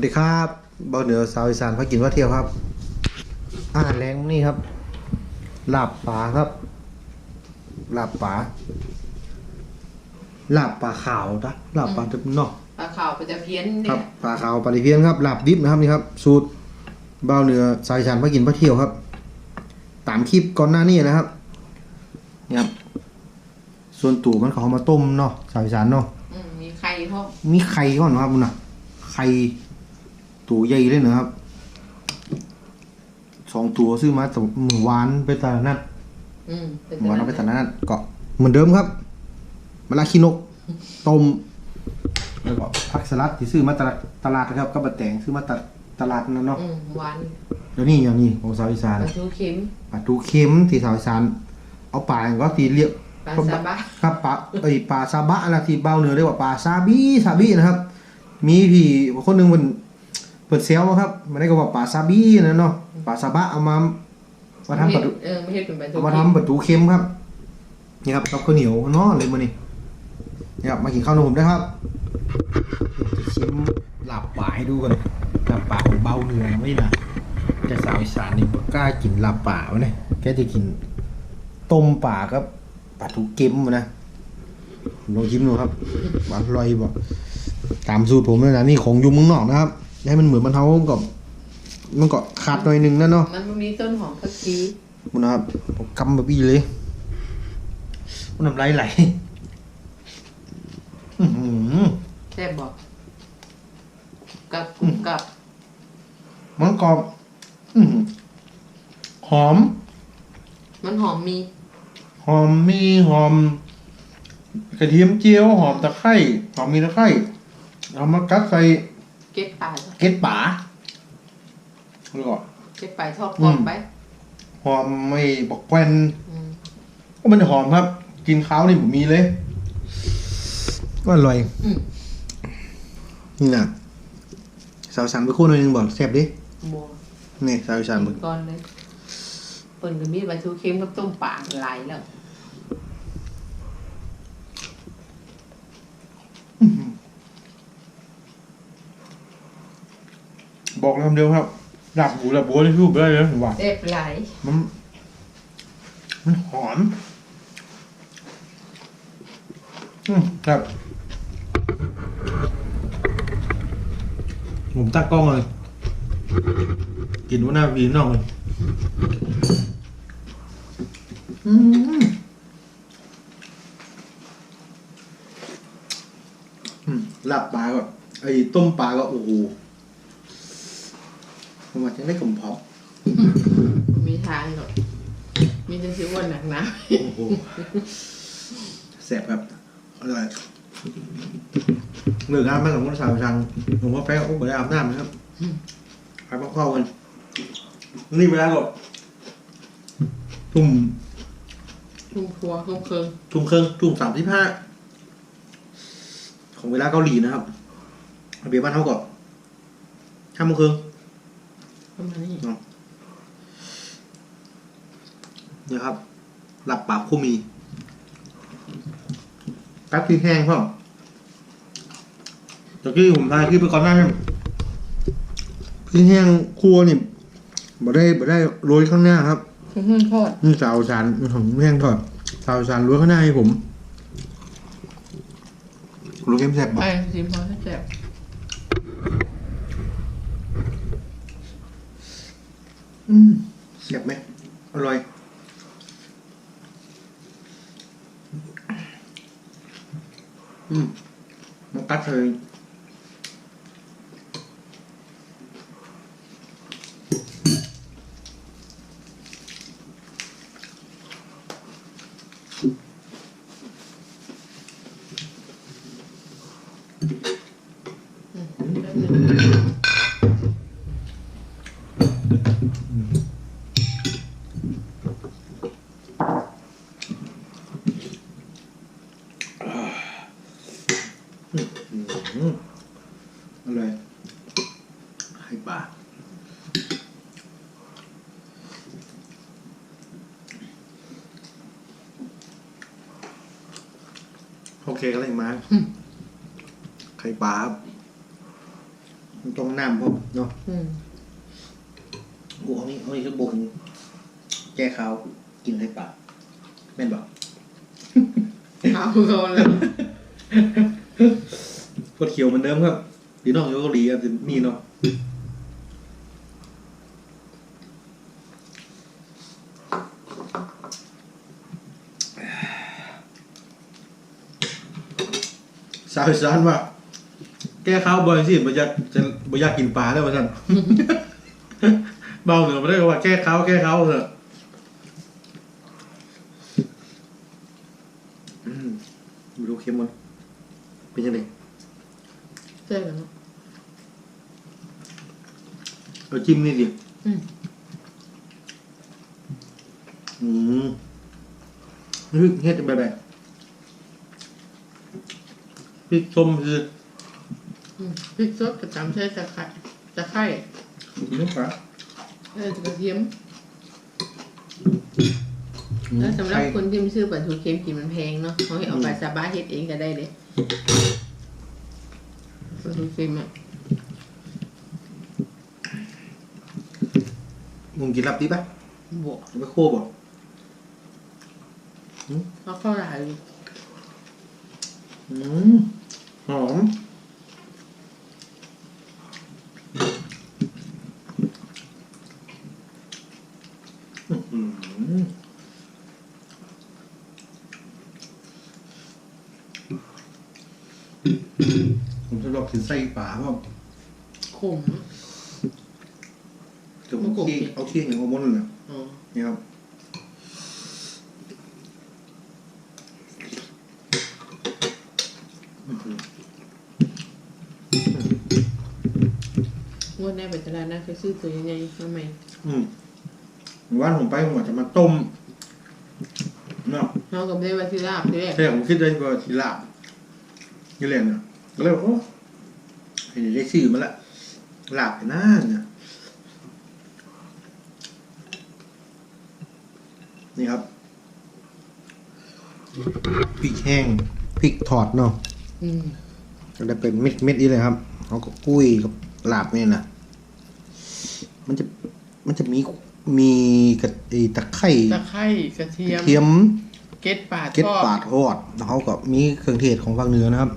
สวัสดีครับเบาเหนือสาวอีสานพักกินว่าเที่ยวครับ อาหารแรงนี่ครับลาบปลาครับลาบปลาลาบปลาขาวนะลาบปลาตึกนอกปลาขาวปลาจะเพี้ยนคเนี่รัยบปลาขาวปลาตะเพียนครับลาบดิบนะครับนี่ครับ สูตรเบาเหนือสาวอีสานพักกินว่าเที่ยวครับ ตามคลิปก่อนหน้านี้นะครับนี่ครับส่วนตู่มันเขาเอามาต้มเนาะสาวอีสานเนาะ อืมมีไข่พ่อมีไข่ก่อนนะครับคุณน่ะไข่ ตัวใหญ่เลยนะครับสองตัวซื้อมาแต่หมือวานไปตลาดนัดอืมเป็นหมือวานเอาไปตลาดนัดก็เหมือนเดิมครับมะระขี้นกต้มแล้วก็ผักสลัดที่ซื้อมาตลาดตลาดนะครับก็บะแตงซื้อมาตลาดตลาดนั่นเนาะอืมหวานแล้วนี่อย่างนี้ของสาวอีสานปลาทูเค็มปลาทูเค็มที่สาวอีสานเอาปลาอย่างก็ที่เรียกปลาซาบะครับปลาไอยปลาซาบะนะที่เบาเหนือเรียกว่าปลาซาบิซาบินะครับ มีพี่คนหนึ่งมัน เปิดเซลมาครับมันได้ก็ว่าปลาซาบินะเนาะปลาซาบะเอามามาทำปลาทูเออไม่ใช่เป็นปลาทูเอามาทำปลาทูเค็มครับนี่ครับกับข้าวเหนียวเนาะเลยมานี่นี่ครับมากินข้าวนมผมได้ครับจะชิมหลับป่าให้ดูกันหลับป่าของเบาเหนือไม่นะแต่สาวอีสานนี่บ่กล้ากินหลับป่าวะเนี่ยแกจะกินต้มป่ากับปลาทูเค็มนะลองชิมดูครับหวานอร่อยบอกตามสูตรผมเลยนะนี่ของอยุงมึงนอกนะครับ ให้มันเหมือนมันเท้ากับมันก็ขาดหน่อยหนึงนั่นเนาะมันมีต้นหอมผักชีมันนะครับผมกำแบบอีเลย มันน้ำลายไหลอื้อหือแซ่บบอกกับกรุบกับ มันกรอบอื้อหือหอม มันหอมมี หอมมีหอม กระเทียมเจียวหอมตะไคร้หอมมีตะไคร้เอามากัดใส่ เก็บปลาเกล็ดป่าแล้วก็เก็บปลาทอดกรอบไปหอมไม่บอกแควนอืมก็มันหอมครับ กินข้าวนี่ผมมีเลย ก็อร่อยอืมนี่นะสาวสันไปคู่หน่อยหนึงบอกแซ่บดิบัวนี่สาวสันมึง ก่อนเลยเปิ่นก็มีปลาทูเค็มกับต้มปลาหลายแล้ว บอกเลยคำเดียวครับหลับหูหลับบัวที่พูดไปได้เลยผมว่าแซ่บหลายมัน มันหอม อืมครับ ผมตักกล้องเลยกินว่าหน้าวีน้องเลยอืมอืมลาบปลาก็ไอ้ต้มปลาก็โอ้โห ผมว่าจะได้กลมพร้อมมีทางหรอกมีแต่ชิววันหนักหนะโอ้โหแสบครับอร่อยเหลืองานบ้านของคนสาวชังผมว่าแป๊ะโอ้เหมือนอาบน้ำนะครับไปพักผ่อนกันนี่เวลาหรอกทุ่มทุ่งครัวทุ่งเคืองทุ่มครึ่งทุ่มสามสิบห้าของเวลาเกาหลีนะครับเบียร์บ้านเท่ากับห้าโมงครึ่ง ประมาณนี้เนี่ยครับ หลับปากคู่มีแป๊บที่แห้งพ่อตะกี้ผมทายคลิปไปก่อนหน้านี้พี่แห้งครัวนี่บ่ได้บ่ได้โรยข้างหน้าครับทุ่งทอดนี่สาวสารของพี่แห้งทอดสาวสารโรยข้างหน้าให้ผมโรยเข้มแซ่บไปบ่ชิมพอแซ่บ อืมแซ่บไหมอร่อย อืมมันกัดเลยอืมอร่อยไข่ปลาโอ เคกันเลยมาไข่ปลาครับมันตรงน้ำพวกเนาะอืมกูเอานี่เอานี่คือบุกแก้เขาวกินในปากแม่นบอกเอาเขาเลยกดเขียวเหมือนเดิมครับพี่น้องอยู่เกาหลีครับจะมีเนาะาวอีสานว่า แก้ข้าวบ่อยสิบ่อยากจะบ่อยากกินปลาแล้วว่าซั่นเบาเหนือมาได้ก็ว่าแก้ข้าวแก้ข้าวเถอะอืมดูเค็มมันเป็นยังไงเจ๊กันเนาะเราจิ้มนี่ดิอืมอืมนี่เฮ็ดแบบไหน พริกส้มคืออืมพริกสดกระจำใช้ตะไคร้ตะไคร้น้ำปลาเออกระเทียม แล้วสำหรับคนที่ไม่ซื้อปลาทูเค็มกินมันแพงเนาะเขาให้เอาไปซาบ้าเฮ็ดเองก็ได้เลยปลาทูเค็มอะมึงกินรับดีป่ะบวกเอาไปโค้บ่เขาเข้าหลายอยู่อืม หอมอื้อหือผมจะลองกินไส้ปลาเพราะขม เดี๋ยวผมที่เอาที่อย่างเอาบนเลยอ๋อนี่ครับ งวดแน่ ไปตลาดนะเคยซื้อตัวใหญ่ๆมาใหม่อืมว่านผมไปผมอาจจะมาต้มเนาะเขาก็ไม่ได้ว่าที่ลาบที่แรกใช่ผมคิดได้ว่าทีลาบนี่แหละเนาะก็เลยบอกโอ้เห็นได้ชื่อมาละลาบไปหน้าเนี่ยนี่ครับพริกแห้งพริกถอดเนาะอืมก็ได้เป็นเม็ดเม็ดๆนี้เลยครับ เขาก็กุ้ยกับลาบนี่นะ มันจะมันจะมีมีกระไอ้ตะไคร้ตะไคร้กระเทียมเทียมเก็ดป่าเก็ดทอดปาดทอดแล้วเขาก็มีเครื่องเทศของภาคเหนือนะครับ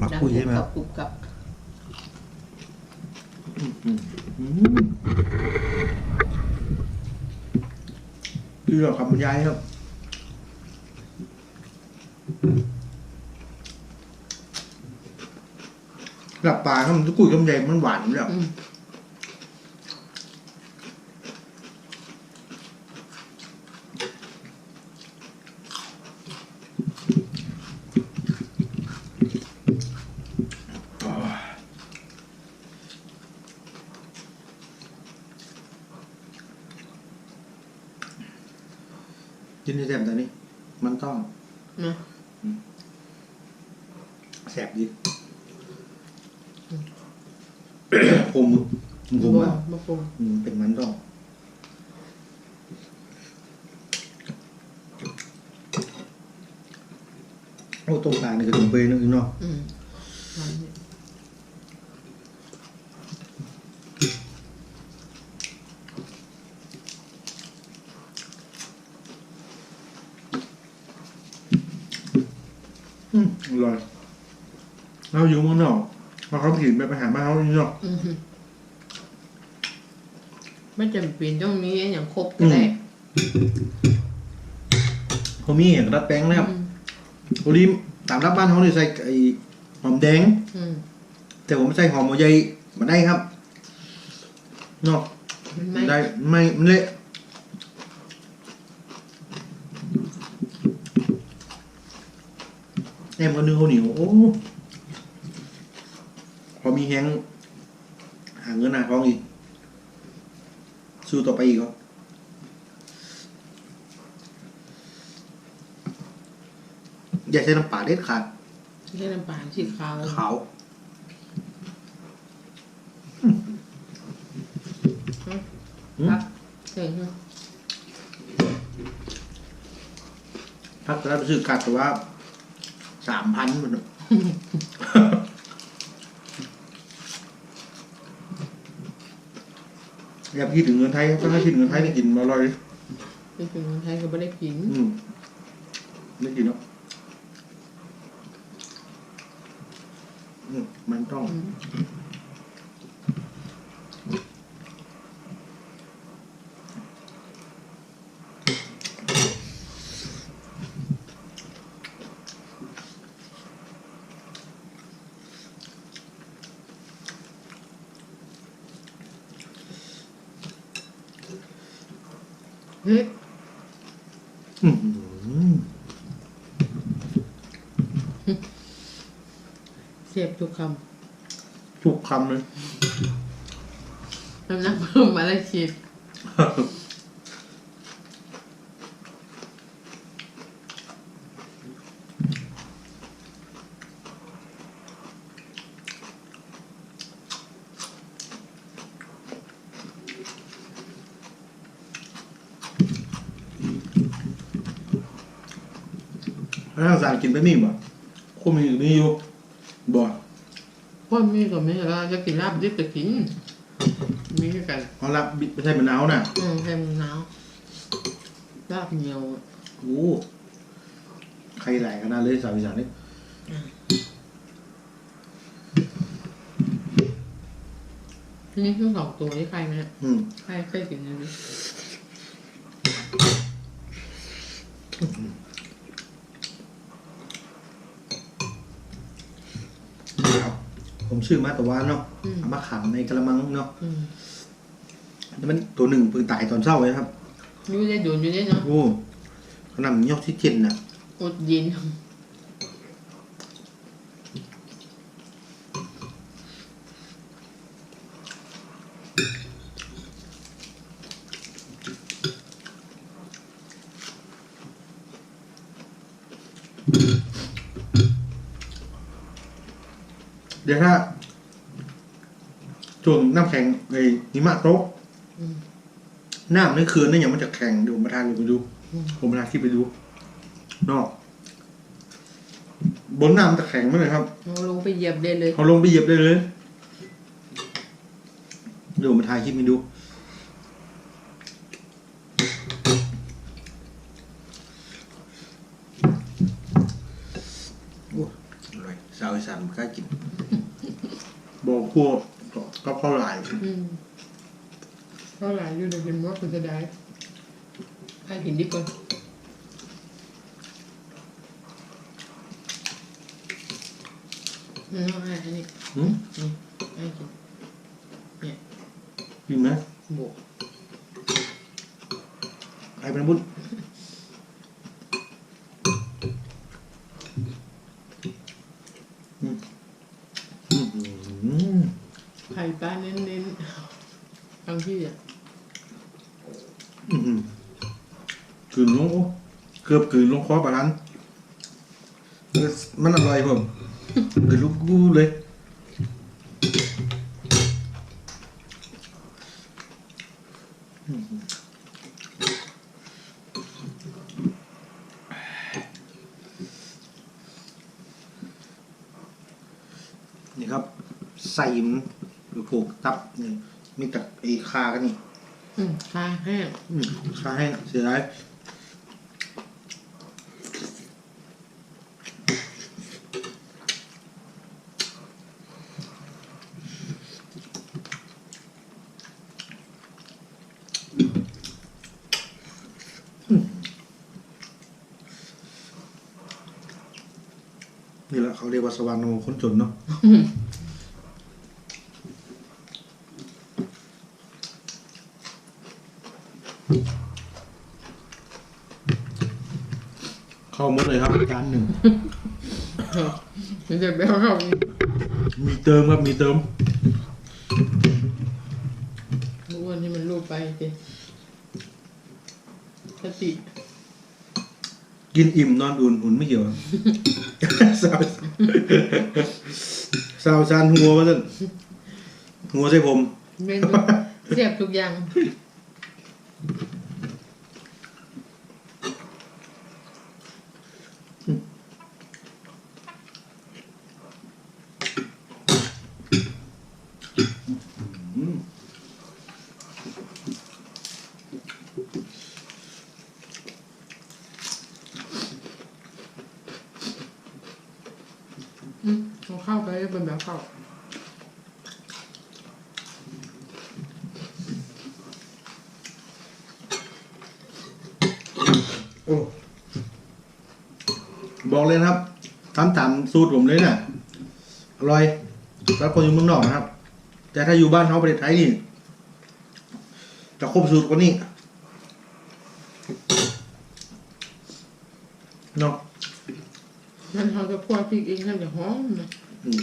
มาคุยใช่ไหมครับกรุบกับอืมคือเราคำบรรยายครับหลับปลาครับมันจะกุยกำใหญ่มันหวานอยู่แล้ว อืม กินในแซ่บตอนนี้ มันต้อง นะ แส บดีผมผมบ่อะบ่ปรุงอืมเป็นมันต้องโอ้ตรงกลางนี่ก็ตรงเปยนึกเนาะอืมหวานเนี่ย อืมอร่อย เราอยู่เมืองนอกมาเขาผิดไปไปหามาเขาอยู่เนาะอืมไม่จำเป็นต้องมีอย่างครบก็ได้เขามีอย่างรัดแป้งนะครับอืมโอลิมตามรับบ้านเขาเนี่ยใส่ไอ้หอมแดง อืมแต่ผมใส่หอมหัวใหญ่มาได้ครับเนาะมันไม่ได้ไม่มันเละแอมก็นึงเขาวเหนียวโอ้ พอมีแฮงหาเงินหาทองอีก สู้ต่อไปอีกครับอย่าใช้น้ำปลาเด็ดขาดใช้น้ำปลาสีขาวขาวอืมครับเจ๋งเนอะพักแล้วไปซื้อกัดแต่ว่าสามพันมันอะ อย่าไปคิดถึงเงินไทยครับถ้าคิดถึงเงินไทยนี่กินอร่อยไปถึงเมืองไทยก็ไม่ได้กินอืมไม่กินหรอกอืมมันต้อง อืม เสียบทุกคทุกคำเลยำน้ำหนักเพิ่มมาแล้วฉีดแล้วทางสาร กินไปนี่บ่คุมีอยู่นี่อยู่บ่พวกมีก็ไม่ใช่ว่าจะกินลาบดิบจะกิน มีแค่กันเขารับบิไม่ใช่มะนาวน่ะอืมให้มันหนาวลาบเหนียวอะโอ้ใครไหลขนาดเลยสาวอีสานนี่นี่คือสองตัวที่ใครไหมเนี่ยอืมใครเคยกินอันนี้ ครับผมชื่อมาตะวันเนาะเอามาขังในกระมังเนาะอืมนี่มันตัวหนึ่งเพิ่งตายตอนเช้าเลยครับ อยู่ได้โดนอยู่ได้เนาะโอ้ขนาดยอกที่เจ็ดน่ะ อดเย็น เดี๋ยวถ้าช่วงน้ำแข็งไอ้หิมะตกอืมน้ำในเขื่อนนี่ยังมันจะแข็งเดี๋ยวผมมาทานอยู่ไปดูอืมผมมาทานคลิปไปดู นอก บนน้ำมันจะแข็งไหมเลยครับเอาลงไปเหยียบได้เลย เขาลงไปเหยียบได้เลย เดี๋ยวผมมาถ่ายคลิปให้ดู โอ้อร่อยสาวอีสานไม่กล้ากิน บอกพวกก็เข้าหลายอืมเท่าไหร่อยู่เดี๋ยวกินมดคุณจะได้ใครกินดีกว่าอืมเอาไอ้อันนี้หืมนี่ไอ้กินกินไหมบวกใครเป็นบุญ ๆบางที่อะกลืนลงเกือบกลืนลงคอปลาทันมันอร่อยผมกลืนลูกกูเลยนี่ครับใส่มหรือผูกตับนี่ มีแต่ไอ้คากันนี่อืมปลาแห้งอืมคาให้เสียดายนี่แหละเขาเรียกว่าสวรรค์ของคนจนเนาะ เข้าหมดเลยครับจานหนึ่งมันจะแบลเข้าอีกมีเติมครับมีเติมอ้วนที่มันรูปไปสิสติกินอิ่มนอนอุ่นหุ่นไม่เกี่ยวสาวสาวจานหัวมาสั่นหัวใส่ผมเมนูเสียบทุกอย่าง อืม แล้วเข้าโอ้บอกเลยนะครับทำตามสูตรผมเลยเนี่ยอร่อยแล้วคนอยู่เมืองนอกนะครับ แต่ถ้าอยู่บ้านเขาประเทศไทยนี่จะครบสูตรกว่านี้เนาะ มันเขาจะคั่วพริกเองนั่นจะหอมนะ อืม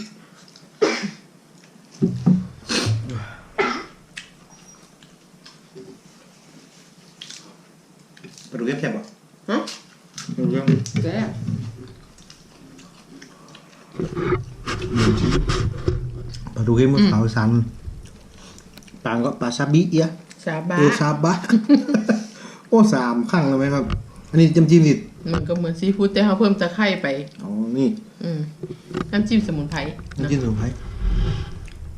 ไปดูเว็บแคบอะฮะไปดูเว็บแซ่บปลาดูเค็มกับขาวสันปลาก็ปลาซาบิเอียสาบาเออซาบะโอ้สามข้างเลยไหมครับ อันนี้จิ้มจิ้มนิดมันก็เหมือนซีฟู้ดแต่เขาเพิ่มตะไคร้ไป อ๋อ นี่ อืม น้ำจิ้มสมุนไพรน้ำจิ้มสมุนไพร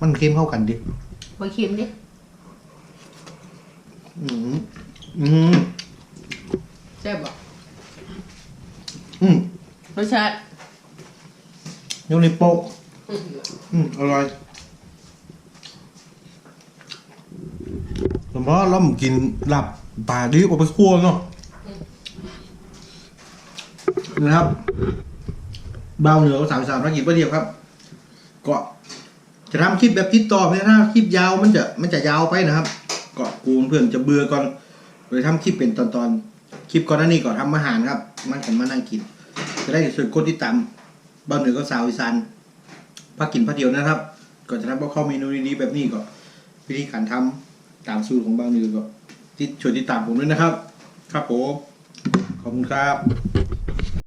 มันเค็มเข้ากันดิพอเค็มดิอืมอืมแซ่บอะอืมรสชาติยกในวโป๊ะอืมอร่อยสมพอเรามากินหลับปลาดิบเอาไปคั่วเนาะนะครับ เบาเหนือสามสามนักกินประเดียวครับ ก็จะทำคลิปแบบติดต่อเพราะถ้าคลิปยาวมันจะมันจะยาวไปนะครับก็กูเพื่อนจะเบื่อก่อนเลยทำคลิปเป็นตอนตอนๆคลิปก่อนหน้านี้ก่อนทำอาหารครับ มันกันมานั่งกิน จะได้ส่วนคนที่ตามบ้าเหนือก็สาวอีสานพักกินพักเดียวนะครับก็จะทำพวกข้าเมนูดีๆแบบนี้ก็วิธีการทำตามสูตรของบาเหนือก็ติดช่วยติดตามผมด้วยนะครับ ครับผมขอบคุณครับ